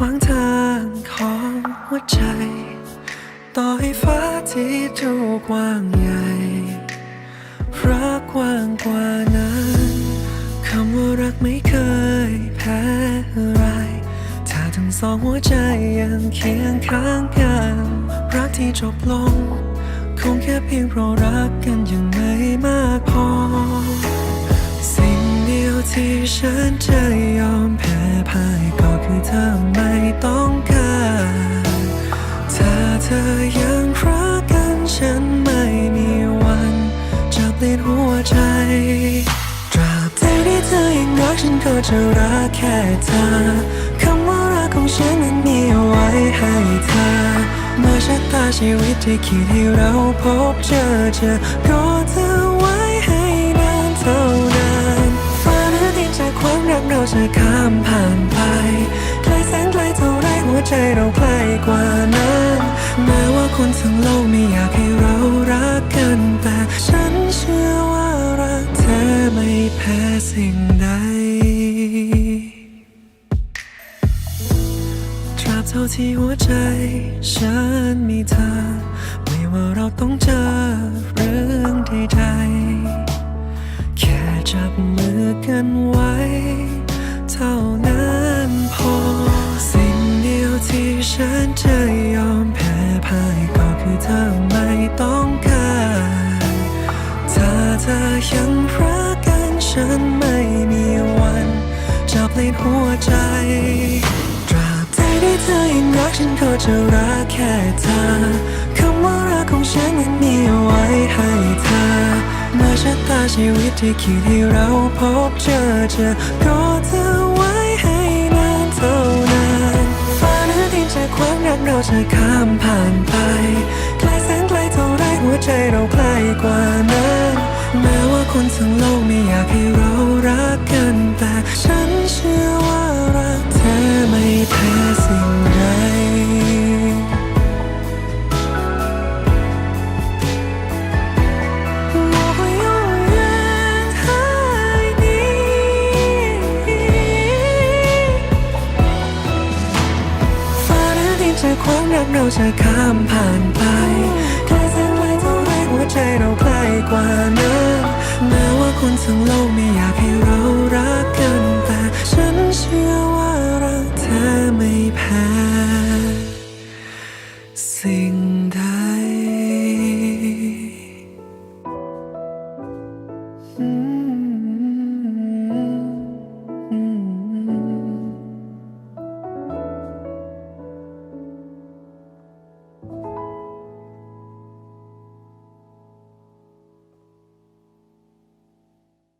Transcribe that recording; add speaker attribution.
Speaker 1: ขวางทางของหัวใจ ต่อให้ฟ้าที่ถูกกว้างใหญ่รักกว้างกว่านั้นคำว่ารักไม่เคยแพ้อะไร ถ้าทั้งสองหัวใจยังเคียงข้างกัน รักที่จบลง คงแค่เพียงเพราะรักกันยังไม่มากพอ ใจ ตราบใดที่เธอยังรักฉันก็จะรักแค่เธอคำว่ารักของฉันนั้นมีเอาไว้ให้เธอเมื่อชะตาชีวิตที่คิดให้เราพบเจอเจอก็เธอไว้ให้นานเท่านานฟ้าหรือดินจากความรักเราจะข้ามผ่านไปไกลแสนไกลเท่าไรหัวใจเราใกล้กว่านั้นแม้ว่าคนทั้งโลกไม่อยากให้เรารักกันแต่ฉันเชื่อว่ารักเธอ ไม่แพ้สิ่งใดตราบเท่าที่หัวใจ ฉันมีเธอ ไม่ว่าเราต้องเจอเรื่องใดๆ แค่จับมือกันไว้ เท่านั้นพอ สิ่งเดียวที่ฉันจะยอมแพ้พ่ายก็คือเธอไม่ต้องการ ถ้าเธอยังรั ฉันไม่มีวันจะเปลี่ยนหัวใจ ตราบใดที่เธอยังรักฉันก็จะรักแค่เธอคำว่ารักของฉันนั้นมีไว้ให้เธอเมื่อชะตาชีวิตที่คิดให้เราพบเจอเจอก็เธอไว้ให้นานเท่านานฟ้าหรือดินจากความรักเราจะข้ามผ่าน จากความรักเราจะข้ามผ่านไปแค่เสนไกลเท่าไรหัวใจเราใกล้กว่านั้นแม้ว่าคนทั้งโลกไม่อยากให้เรา